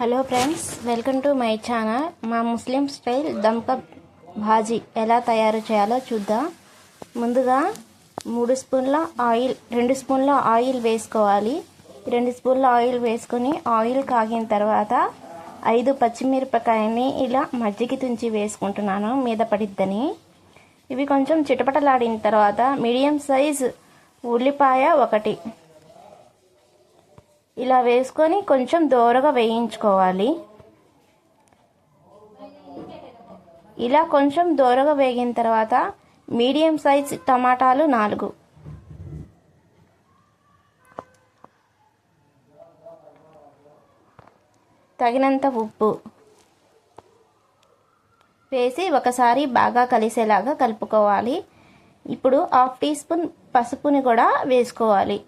Hello friends welcome to my channel మా Muslim style దంప bhaji ఎలా తయారు చేయాలో చూద్దాం. ముందుగా మూడు స్పూన్ల ఆయిల్ రెండు స్పూన్ల ఆయిల్ వేసుకోవాలి. రెండు స్పూన్ల ఆయిల్ వేసుకొని ఆయిల్ కాగిన తర్వాత ఐదు పచ్చిమిరపకాయని ఇలా మజ్జిగ తుంచి వేసుకుంటున్నాను మీద పడిద్దని. ఇవి కొంచెం చిటపటలాడిన తర్వాత మీడియం సైజ్ ఉల్లిపాయ ఒకటి ఇలా వేసుకొని కొంచెం దోరగా వేయించుకోవాలి. ఇలా కొంచెం దోరగా వేగిన తర్వాత మీడియం సైజ్ టమాటాలు నాలుగు. తగినంత ఉప్పు వేసి ఒకసారి బాగా కలిసేలాగా కలుపుకోవాలి. ఇప్పుడు హాఫ్ టీ స్పూన్ పసుపుని కూడా వేసుకోవాలి.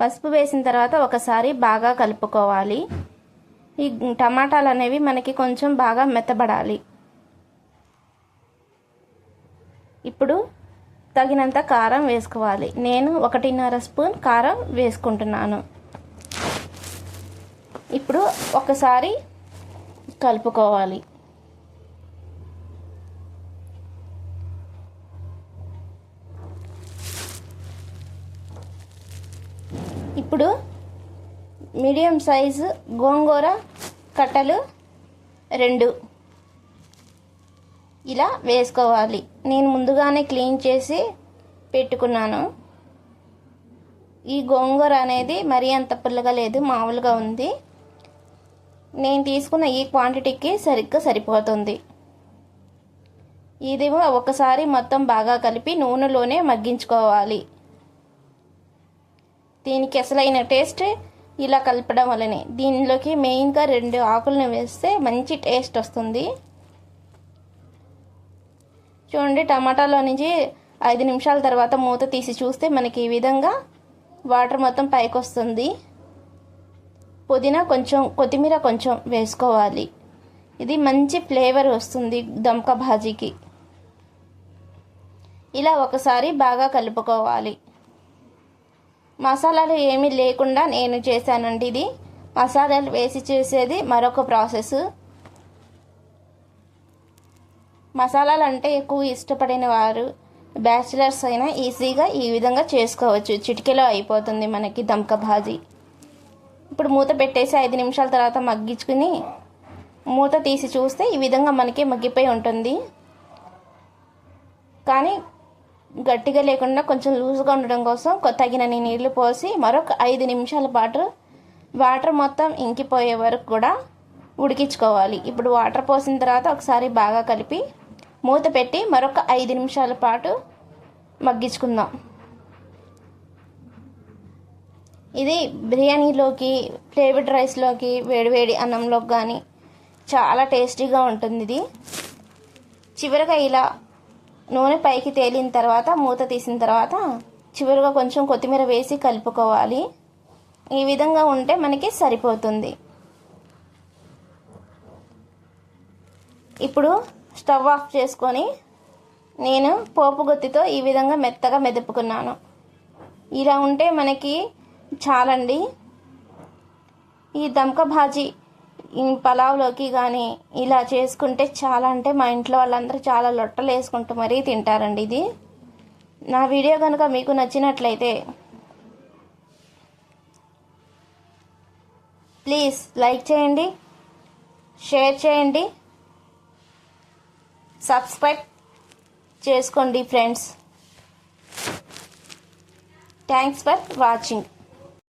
పసుపు వేసిన తర్వాత ఒకసారి బాగా కలుపుకోవాలి. ఈ టమాటాలు అనేవి మనకి కొంచెం బాగా మెత్తబడాలి. ఇప్పుడు తగినంత కారం వేసుకోవాలి. నేను ఒకటిన్నర స్పూన్ కారం వేసుకుంటున్నాను. ఇప్పుడు ఒకసారి కలుపుకోవాలి. ఇప్పుడు మీడియం సైజు గోంగూర కట్టలు రెండు. ఇలా వేసుకోవాలి. నేను ముందుగానే క్లీన్ చేసి పెట్టుకున్నాను. ఈ గోంగూర అనేది మరీ అంత పుల్లగా లేదు మామూలుగా ఉంది. నేను తీసుకున్న ఈ క్వాంటిటీకి సరిగ్గా సరిపోతుంది. ఇది ఒకసారి మొత్తం బాగా కలిపి నూనెలోనే మగ్గించుకోవాలి. దీనికి అసలైన టేస్ట్ ఇలా కలపడం వల్లనే. దీనిలోకి మెయిన్గా రెండు ఆకులను వేస్తే మంచి టేస్ట్ వస్తుంది. చూడండి టమాటాలో నుంచి ఐదు నిమిషాల తర్వాత మూత తీసి చూస్తే మనకి ఈ విధంగా వాటర్ మొత్తం పైకి వస్తుంది. పుదీనా కొంచెం కొత్తిమీర కొంచెం వేసుకోవాలి. ఇది మంచి ఫ్లేవర్ వస్తుంది దమ్క భాజీకి. ఇలా ఒకసారి బాగా కలుపుకోవాలి. మసాలాలు ఏమీ లేకుండా నేను చేశానండి ఇది. మసాలాలు వేసి చేసేది మరొక ప్రాసెస్. మసాలాలు అంటే ఎక్కువ ఇష్టపడిన వారు బ్యాచిలర్స్ అయినా ఈజీగా ఈ విధంగా చేసుకోవచ్చు. చిటికెలో అయిపోతుంది మనకి దమ్క భాజీ. ఇప్పుడు మూత పెట్టేసి ఐదు నిమిషాల తర్వాత మగ్గించుకుని మూత తీసి చూస్తే ఈ విధంగా మనకి మగ్గిపోయి ఉంటుంది. కానీ గట్టిగా లేకుండా కొంచెం లూజ్గా ఉండడం కోసం తగినన్ని నీళ్ళు పోసి మరొక ఐదు నిమిషాల పాటు వాటర్ మొత్తం ఇంకిపోయే వరకు కూడా ఉడికించుకోవాలి. ఇప్పుడు వాటర్ పోసిన తర్వాత ఒకసారి బాగా కలిపి మూత పెట్టి మరొక ఐదు నిమిషాల పాటు మగ్గించుకుందాం. ఇది బిర్యానీలోకి ఫ్లేవర్డ్ రైస్లోకి వేడివేడి అన్నంలోకి కానీ చాలా టేస్టీగా ఉంటుంది ఇది చివరిగా ఇలా నూనె పైకి తేలిన తర్వాత మూత తీసిన తర్వాత చివరిగా కొంచెం కొత్తిమీర వేసి కలుపుకోవాలి. ఈ విధంగా ఉంటే మనకి సరిపోతుంది. ఇప్పుడు స్టవ్ ఆఫ్ చేసుకొని నేను పోపు గుత్తితో ఈ విధంగా మెత్తగా మెదుపుకున్నాను. ఇలా ఉంటే మనకి చాలండి. ఈ దమ్క భాజీ పలావ్లోకి కానీ ఇలా చేసుకుంటే చాలా అంటే మా ఇంట్లో వాళ్ళందరూ చాలా లొట్టలు వేసుకుంటూ మరీ తింటారండి ఇది. నా వీడియో కనుక మీకు నచ్చినట్లయితే ప్లీజ్ లైక్ చేయండి షేర్ చేయండి సబ్స్క్రైబ్ చేసుకోండి ఫ్రెండ్స్. Thanks for watching.